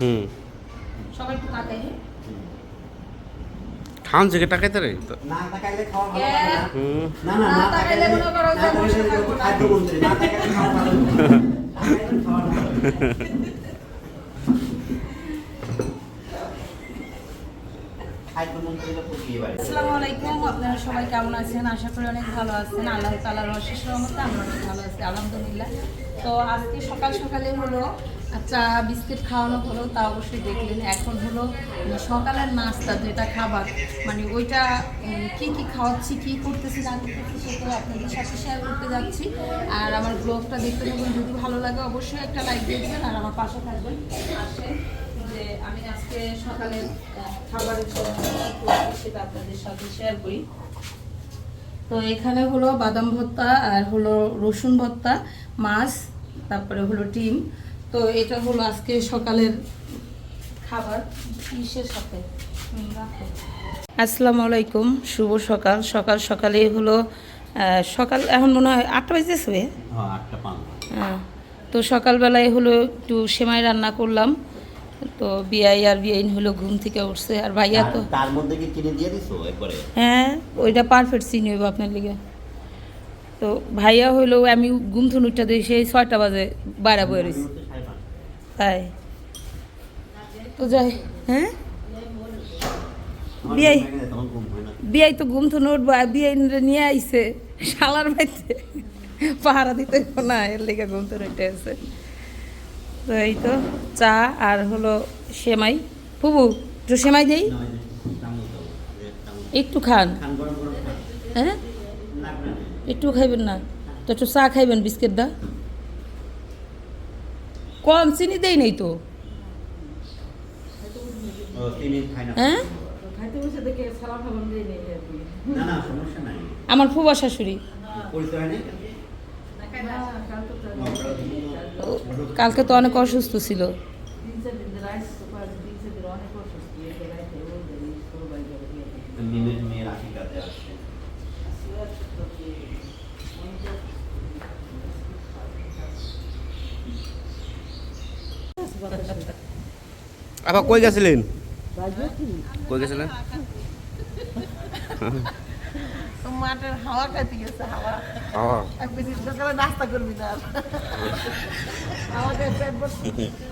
হুম সবাই একটু তাকাই হ্যাঁ? খান রে না তাকাইলে খাওয়া ভালো হুম না না না না তাকাইলে তাকাইলে মনে করো যে বসে থাকব না। তাকাইলে খাওয়া ভালো লাগে না। তাকাইলে খাওয়া ভালো লাগে না। খাদ্যমন্ত্রীরা প্রতি এবারে আসসালামু আলাইকুম আপনারা সবাই কেমন আছেন আশা করি অনেক ভালো আছেন আল্লাহ তালার অশেষ রহমতে আমরা অনেক ভালো আছি আলহামদুলিল্লাহ তো আজকে সকাল সকালে হলো চা বিস্কিট খাওয়ানো হলো তা অবশ্যই দেখলেন। এখন হলো সকালের নাস্তা যেটা খাবার। মানে ওইটা কি কি খাওয়াচ্ছি কি করতেছি না করতেছি সেটা আপনাদের সাথে শেয়ার করতে যাচ্ছি। আর আমার ব্লগটা দেখতে থাকবেন যদি ভালো লাগে অবশ্যই একটা লাইক দিয়ে দেবেন আর আমার পাশে থাকবেন। আসেন যে আমি আজকে সকালে আহ, খাবারের সেটা আপনাদের সাথে শেয়ার করি। তো এখানে হলো বাদাম ভর্তা আর হলো রসুন ভর্তা মাছ তারপরে হলো ডিম। তো এটা হলো আজকে সকালের খাবার কিসের সাথে। আসসালামু আলাইকুম শুভ সকাল। সকাল সকালে হলো সকাল এখন মনে হয় আটটা বাজতেছে হ্যাঁ হ্যাঁ তো সকালবেলায় হলো একটু সেমাই রান্না করলাম। তো বিআই আর বিআইন হলো ঘুম থেকে উঠছে। আর ভাইয়া তো তার মধ্যে কি চিনি দিয়ে দিছো এরপরে হ্যাঁ ওইটা পারফেক্ট চিনি হইব আপনার লিগে। তো ভাইয়া হইল আমি ঘুম থেকে উঠতে দিই সেই ছয়টা বাজে বাইরে বয়ে রয়েছি তাই তো যাই। হ্যাঁ? বিয়াই। বিআই তো ঘুম থেকে উঠবো আর বিআই নিয়ে আইছে। শালার বাড়িতে। পাহারা দিতে না এর লিগে ঘুম থেকে উঠে আছে তো এই তো চা আর হলো সেমাই। ফুবু একটু সেমাই দেই। একটু খান। হ্যাঁ? একটু খাইবেন না। তো একটু চা খাইবেন বিস্কিট দা? কম চিনি দেই নাই তো। হ্যাঁ? না, না, সমস্যা নাই। আমার ফুবা শাশুড়ি। হয়? কালকে তো অনেক অসুস্থ ছিল। আবার কই গেছিলেন? কই গেছিলেন? মাঠের হাওয়া খাইতে গেছে হাওয়া। বেশি সকালে নাস্তা করবি না আমাকে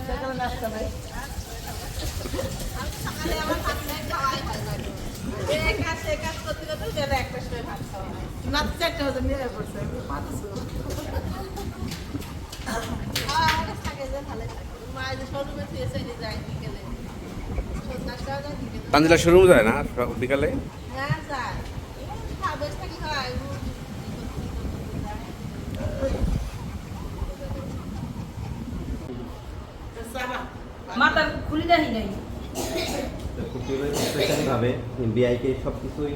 সকালে নাস্তা নাই। না চারটে তানজিলা শোরুম যায় না বিকালে? মাথা খুলি দেখি নাই ভাবে বিআইকে সব কিছুই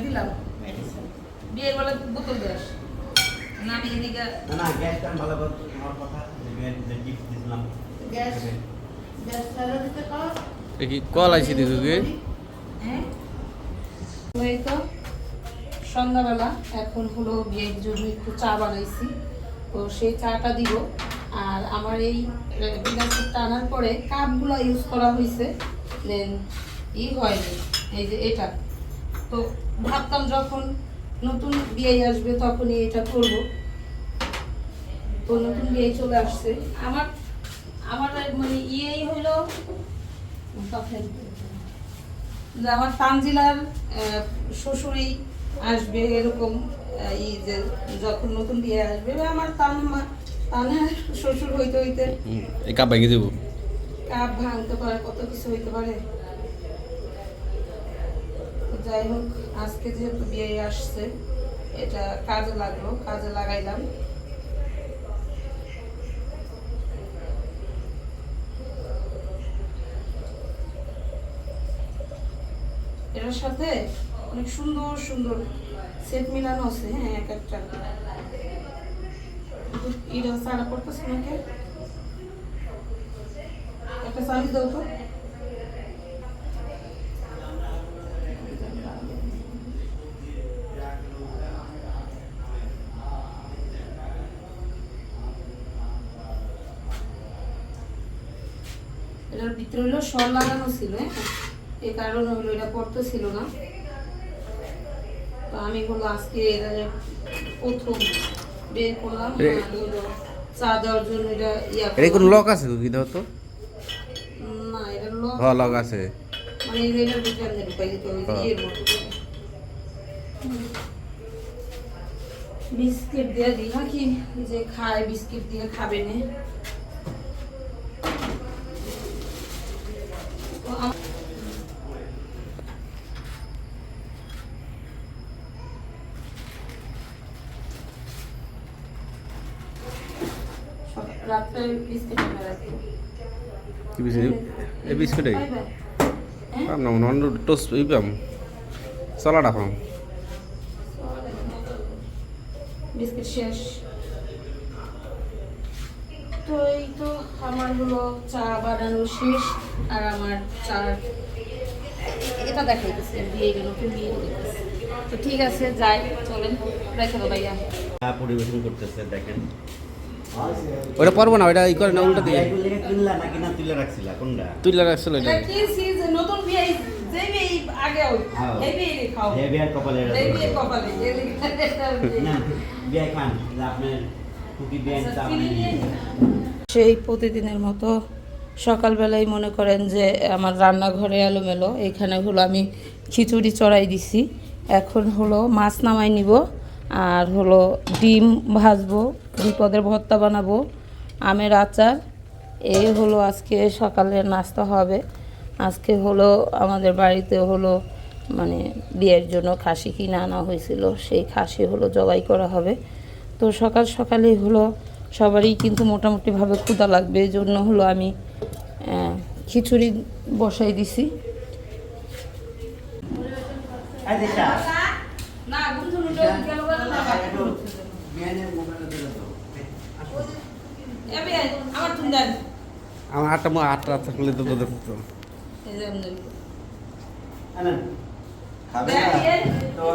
দিলাম। মেডিসিন বিয়ের বেলা বোতল গ্যাস না আমি এদিকে না, না, গ্যাসটা আমি ভালো করে আমার কথা, যে gift দিছিলাম। গ্যাস গ্যাস ছাড়া দিতে পারো? কি কল আইছি দিদি হ্যাঁ। তো তো সন্ধ্যাবেলা এখন হলো বিয়ের জন্য একটু চা বানাইছি। তো সেই চাটা দিব। আর আমার এই বিলাসটা আনার পরে কাপগুলো ইউজ করা হয়েছে দেন ই হয়নি। এই যে এটা। তো ভাবতাম যখন নতুন বিয়ে আসবে তখনই এটা করব। তো নতুন বিয়ে চলে আসছে। আমার আমার মানে ইয়েই হলো যে আমার তানজিলার শ্বশুরই আসবে এরকম ই যে যখন নতুন বিয়ে আসবে আমার তান তানের শ্বশুর হইতে হইতে কাপ ভেঙে দেবো। কাপ ভাঙতে পারে কত কিছু হইতে পারে। যাই হোক, আজকে যেহেতু বিয়ে আসছে, এটা কাজে লাগল, কাজে লাগাইলাম। এটার সাথে অনেক সুন্দর সুন্দর সেট মিলানো আছে হ্যাঁ এক একটা। এটা সারা করতেছে নাকি একটা সার্ভিস দাও তো। এটার ভিতরে হলো সর লাগানো ছিল হ্যাঁ? এই কারণে হলো এটা পড়তে ছিল না। তো আমি হলো আজকে এটা প্রথম বের করলাম এ- চা দেওয়ার জন্য এটা ইয়া এটা কোনো লক আছে কি দাও তো? না এটা লক হ্যাঁ লক আছে। মানে এটার ভিতরে আমি ঢুকাই দিতে হবে হ্যাঁ। ইয়ের মতো বিস্কিট দিয়ে দিই নাকি? যে খায় বিস্কিট দিয়ে খাবে না তো আম- সকাল- রাত্রে বিস্কিট এনে রাখব কি বিস্কুট এই পাইবে? হ্যাঁ? মনে হয় বিস্কিট শেষ। তো এই তো আমার হলো চা বানানো শেষ আর আমার চা এটা দেখাইতেছে বিয়ে বিয়ে দেখতেছে তো ঠিক আছে যাই চলেন। রেখে দেবো ভাইয়া। চা পরিবেশন করতেছে দেখেন। ওটা পারব না ওটা ই করে না উল্টা দিয়ে কিনলা নাকি না রাখছিলা কোনটা তুই রাখছিল এটা কি সিজ নতুন বিয়ে যে বিয়ে আগে ওই হ্যাঁ। এই বিয়ে খাও। হে বিয়ার কপালে এটা এই বিয়ে কপালে না বিয়া খান আপনার কুকি বিয়া চা সেই প্রতিদিনের মতো সকালবেলায় মনে করেন যে আমার রান্নাঘরে এলোমেলো এখানে হলো আমি খিচুড়ি চড়াই দিছি। এখন হলো মাছ নামাই নিব। আর হলো ডিম ভাজবো বিপদের ভর্তা বানাবো আমের আচার। এই হলো আজকে সকালের নাস্তা হবে। আজকে হলো আমাদের বাড়িতে হলো মানে বিয়ের জন্য খাসি কিনে আনা হয়েছিল। সেই খাসি হলো জবাই করা হবে। তো সকাল সকালেই হলো সবারই কিন্তু মোটামুটিভাবে ক্ষুধা লাগবে। এই জন্য হলো আমি খিচুড়ি বসাই দিছি। না বন্ধু একটু বিয়ানের মোবাইলে দিলে তো আমার আটটা মো আটটা থাকলে তো তোদের তো এই যে আমাদের। আনেন। খাবে? দেখ, না। তো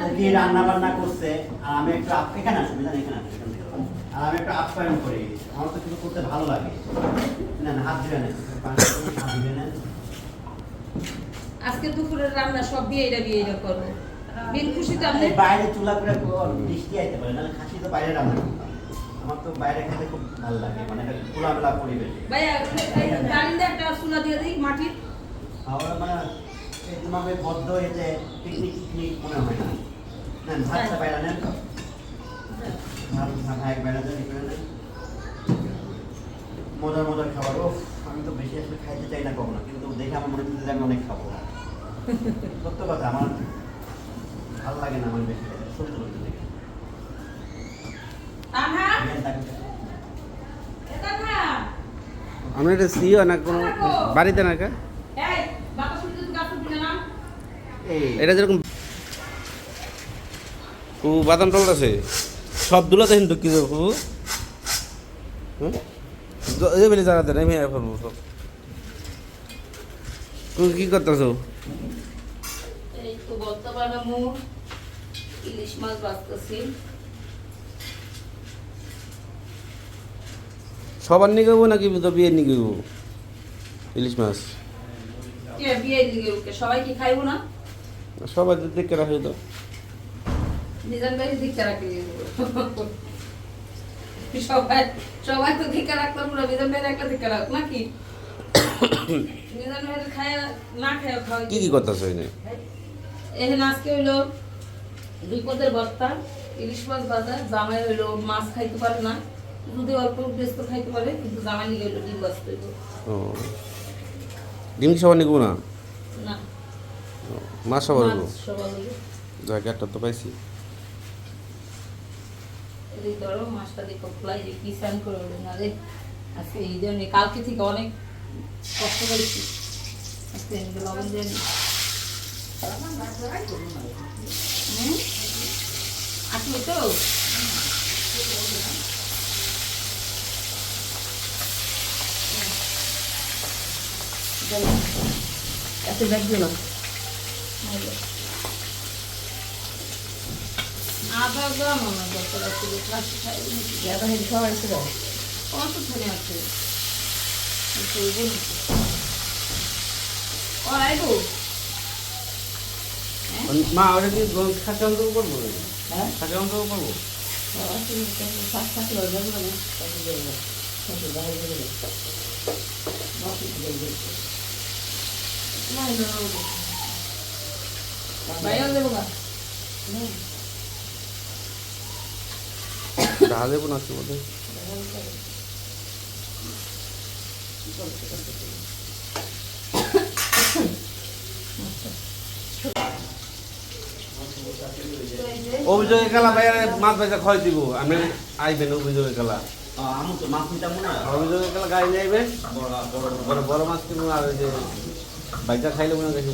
কুকি রান্না বান্না করছে? আর আমি একটু এখানে আসুন জানি এখানে আসুন এখান থেকে। আসুন। আর আমি একটু আপ্যায়ন করি। আমার তো কিছু করতে ভালো লাগে। না না হাত দিবে না হাত দিবে না আজকে দুপুরের রান্না সব বিয়ে এটা বিয়ে এটা করব। বিন খুশি তো আপনি বাইরে চুলা করে বৃষ্টি আইতে পারে নাহলে খাসি তো বাইরে রান্না আমার তো বাইরে খেতে খুব ভালো লাগে মানে খোলামেলা পরিবেশ। ভাইয়া এই একটা চুলা দিয়ে দিই মাটির। আমার মানে তোমাকে বদ্ধ এতে পিকনিক পিকনিক মনে হয় না। নেন ভাতটা বাইরে নেন। মজার মজার খাবার। ও আমি তো বেশি আসলে খাইতে চাই না কখনো কিন্তু দেখে আমার মনে হচ্ছে যে আমি অনেক খাব। সত্য কথা আমার ভালো লাগে না আমার বেশি সত্য দেখে তাকে- এটা খা আমরা এটা সিও না কোনো বাড়িতে না কা? এটা যেরকম ও বাদাম টলতেছে। সব দুলা দেখেন ঢুকি যাব কু এই বেলে দেন আমি ফেলব সব তুই কি করতেছো? এই তো ইলিশ মাছ বাঁচতেছি। সবার নিয়ে গেবো নাকি তো বিয়ের নিয়ে গেবো ইলিশ মাছ। সবাই কি খাইবো না? সবাই তো দেখে রাখে তো। সবাই সবাই তো দিকে রাখলাম না। একটা দিকে রাখ নাকি? নিজান ভাই খায় না খায় খাওয়া কি কি করতেছো এনে? এখানে আজকে হইল দুই পদের ভর্তা ইলিশ মাছ ভাজা জামাই হইল মাছ খাইতে পারে না। যদি অল্প ব্যস্ত খাইতে পারে কিন্তু জামাই নিয়ে ডিম হইল ও। ডিম কি সবার নিয়ে না? না। মাছ সবার মাছ সবার হইল যাক একটা তো পাইছি। এই ধরো মাছটা দেখো ফ্লাই দিয়ে কি স্নান করে ওঠে না রে। আজকে এই জন্য কালকে থেকে অনেক কষ্ট করেছি। আজকে লবণ দিয়ে? আসবে তো? এত ব্যাগ দিল আদা গ্রাম আমার দরকার আছে প্লাস্টিক খাই এটা হেঁটে সবাই ছিল কত ধরে আছে। ও আইবো মা ওটা কি খাসি অন্ত করব? হ্যাঁ? খাসি অন্ত করব? না? ডাল দেবো না বলে অভিযোগে খেলা বাইরে মাছ বেচা খয় দিব। আমি আইবেন অভিযোগে খেলা অভিযোগে খেলা গাড়ি নিয়ে আইবেন বড় বড় মাছ কিনবো আর ওই যে বাইকটা খাইলে মনে হয়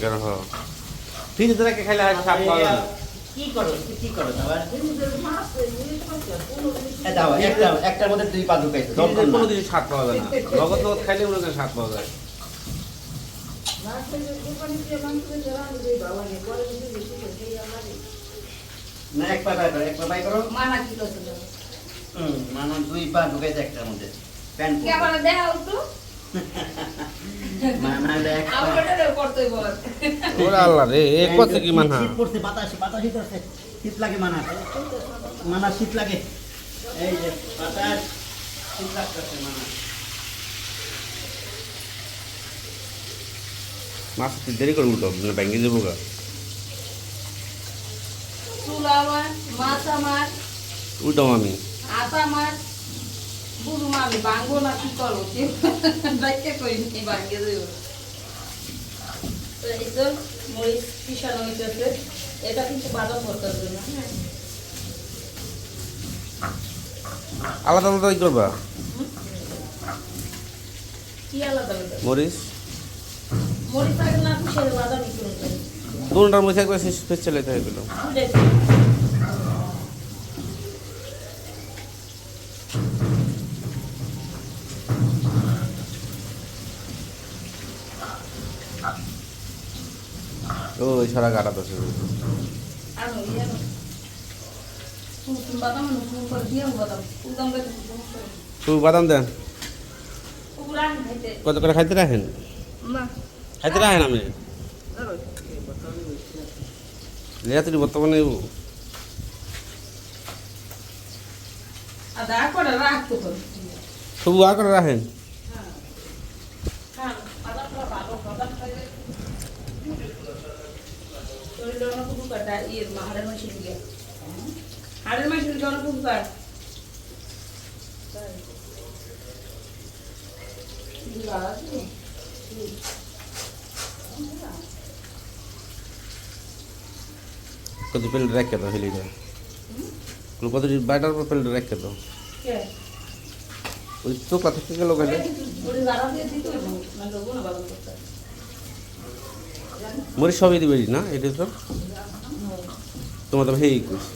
কেন ফ্রিজে রেখে খাইলে আর স্বাদ পাওয়া যায়। না। কি করো কি করো একটার মধ্যে দুই পা ঢুকাইছে কোনো কিছু স্বাদ পাওয়া যায় না। নগদ নগদ খাইলে মনে হয় স্বাদ পাওয়া যায়। না এক পা বাই করো এক পা বাই করো। মানা কি করছে হুম মানে দুই পা ঢুকাইছে একটার মধ্যে। প্যান্ট দেখাও তো। আল্লাহ রে এক কথা কি মানহা? শীত পড়ছে বাতাস বাতাস শীত আছে শীত লাগে মানা মানা শীত লাগে। এই যে বাতাস শীত লাগতেছে মানা মাছ দেরি করে উল্টো ব্যাঙ্গে গা। চুল আমার মাছ। আমার আমি আটা আমার বুঝুম আমি ভাঙবো না কি করব? বাইকে করি নি? ভাঙিয়ে দেব তো এই তো মরিচ পিসানো হইতেছে এটা কিন্তু বাদাম ভর্তার জন্য। হ্যাঁ আলাদা আলাদা করবা? কি আলাদা আলাদা? মরিচ? মরিচ আগে না দুটার মধ্যে একবার শেষ ফেস চালাইতে বুঝেছি ওই ইয়ে আনো তুমি তুমি বাদাম তো দেন। কত করে খাইতে রাখেন? খাইতে রাখেন আমি বর্তমানে করে রাখতে হবে তবু আর করে রাখেন হ্যাঁ বাদামটা ভালো বাদাম খাইলে শরীরে ইয়ে হাড়ের হাড়ের অনেক উপকার কত প্লেট রেখে দাও হেলিটা কত বাইটার পর প্লেট রেখে দাও কে? ওই চোখা থেকে গেল গেলে মরিচ সবই দিবে না এটা তো? তোমার তো হেই করছে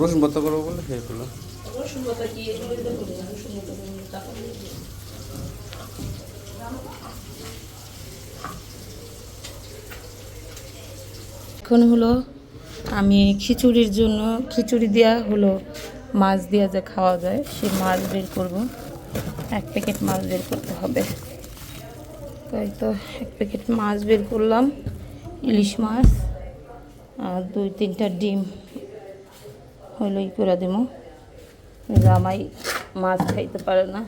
রসুন ভর্তা করব বলে খেয়ে ফেলো। এখন হলো আমি খিচুড়ির জন্য খিচুড়ি দেওয়া হলো মাছ দেওয়া যে খাওয়া যায় সে মাছ বের করব। এক প্যাকেট মাছ বের করতে হবে। তাই তো এক প্যাকেট মাছ বের করলাম ইলিশ মাছ। আর দুই তিনটা ডিম হইল ই করে দেবো। জামাই মাছ খাইতে পারে না।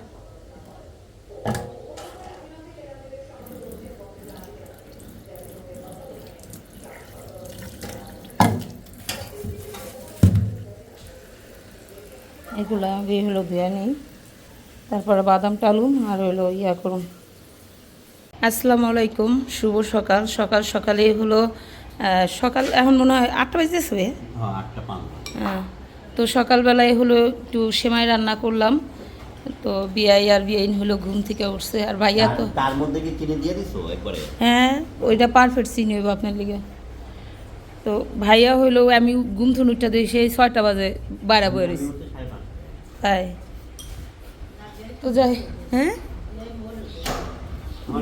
এগুলো আগে হলো ধুয়ে নিই তারপরে বাদাম টালুন আর হলো ইয়া করুন। আসসালামু আলাইকুম, শুভ সকাল। সকাল সকালে হলো সকাল এখন মনে হয় আটটা বাজতেছে হ্যাঁ হ্যাঁ তো সকালবেলায় হলো একটু সেমাই রান্না করলাম। তো বিআই আর বিআইন হলো ঘুম থেকে উঠছে আর ভাইয়া তো তার- মধ্যে কি কিনে দিয়ে দিছো একবারে? হ্যাঁ ওইটা পারফেক্ট চিনি হইব আপনার লিগে। তো ভাইয়া হইল আমি ঘুম থেকে উঠতে দিই সেই ছয়টা বাজে বাইরে বয়ে রয়েছি তাই। তো যাই হ্যাঁ? না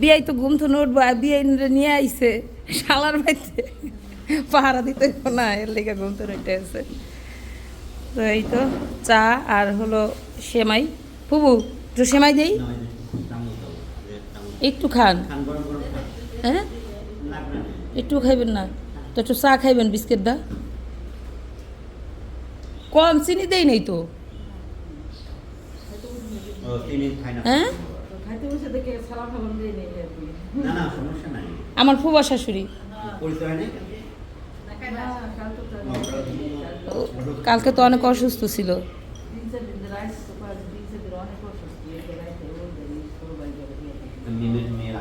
বিয়াই তো ঘুম উঠবো আর বিয়াই নিয়ে আইছে। শালার বাড়িতে। পাহারা দিতে না এর লেগে ঘুম থেকে উঠে আছে। তো এই তো চা আর হলো সেমাই। ফুবু একটু সেমাই দেই। একটু খান। হ্যাঁ? একটু খাইবেন না। তো একটু চা খাইবেন বিস্কিট দা কম চিনি দেই নেই তো। হ্যাঁ? আমার ফুবা শাশুড়ি। কালকে তো অনেক অসুস্থ ছিল। মেয়ের